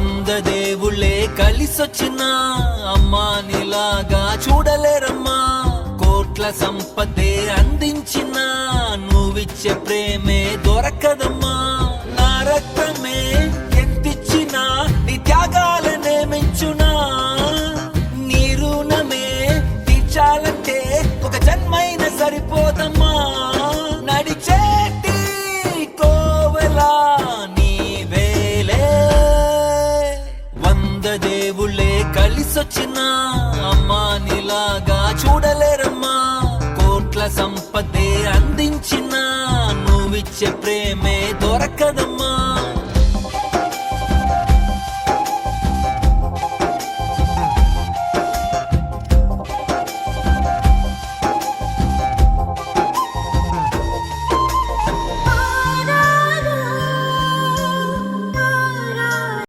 వంద దేవుళ్ళే కలిసొచ్చిన అమ్మా నిలాగా చూడలేరమ్మా. కోట్ల సంపదే అందించిన నువ్విచ్చే ప్రేమే దొరకదమ్మా. నా రక్తమే ఎంతిచ్చినా నీ త్యాగాలనే మెంచునా. నీ రుణమే తీర్చాలంటే ఒక జన్మైన సరిపోదమ్మా. నడిచేటి కోవలా దేవుళ్ళే కలిసొచ్చిన అమ్మా నీలాగా చూడలేరమ్మా. కోట్ల సంపదే అందించిన నువ్విచ్చే ప్రేమే దొరకదమ్మా.